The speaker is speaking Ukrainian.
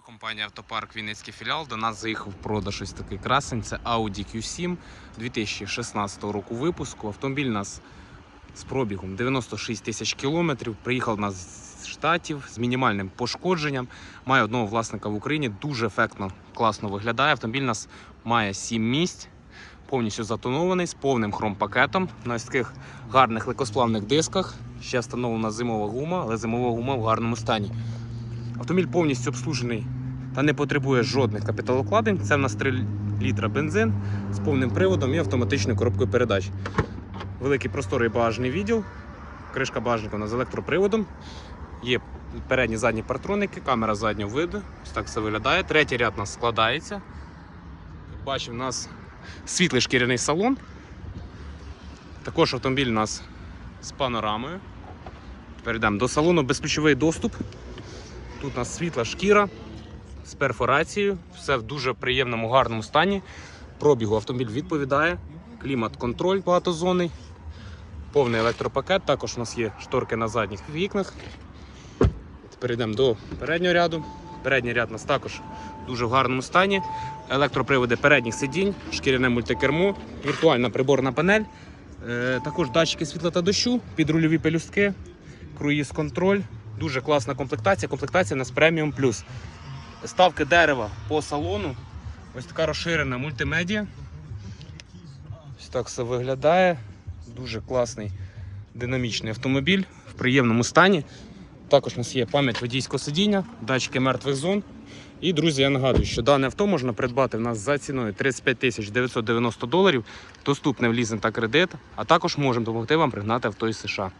Компанія Автопарк Вінницький філіал. До нас заїхав продаж ось такий красень. Це Audi Q7 2016 року випуску. Автомобіль у нас з пробігом 96 тисяч кілометрів. Приїхав нас з штатів з мінімальним пошкодженням. Має одного власника в Україні. Дуже ефектно, класно виглядає. Автомобіль у нас має 7 місць. Повністю затонований з повним хромпакетом на ось таких гарних легкосплавних дисках. Ще встановлена зимова гума, але зимова гума в гарному стані. Автомобіль повністю обслужений та не потребує жодних капіталокладень. Це в нас 3 літра бензин з повним приводом і автоматичною коробкою передач. Великий просторий багажний відділ, кришка багажника у нас з електроприводом. Є передні задні партроники, камера заднього виду. Ось так все виглядає. Третій ряд у нас складається. Бачимо, у нас світлий шкіряний салон. Також автомобіль у нас з панорамою. Перейдемо до салону, безключовий доступ. Тут у нас світла шкіра з перфорацією, все в дуже приємному, гарному стані. Пробігу автомобіль відповідає. Клімат-контроль багатозонний, повний електропакет. Також у нас є шторки на задніх вікнах. Перейдемо до переднього ряду. Передній ряд у нас також дуже в гарному стані. Електроприводи передніх сидінь, шкіряне мультикермо, віртуальна приборна панель. Е, також датчики світла та дощу, підрульові пелюстки, круїз-контроль. Дуже класна комплектація. Комплектація у нас преміум плюс. Ставки дерева по салону. Ось така розширена мультимедіа. Ось так все виглядає. Дуже класний динамічний автомобіль в приємному стані. Також у нас є пам'ять водійського сидіння, датчики мертвих зон. І, друзі, я нагадую, що дане авто можна придбати в нас за ціною 35 тисяч 990 доларів, доступне в лізинг та кредит, а також можемо допомогти вам пригнати авто із США.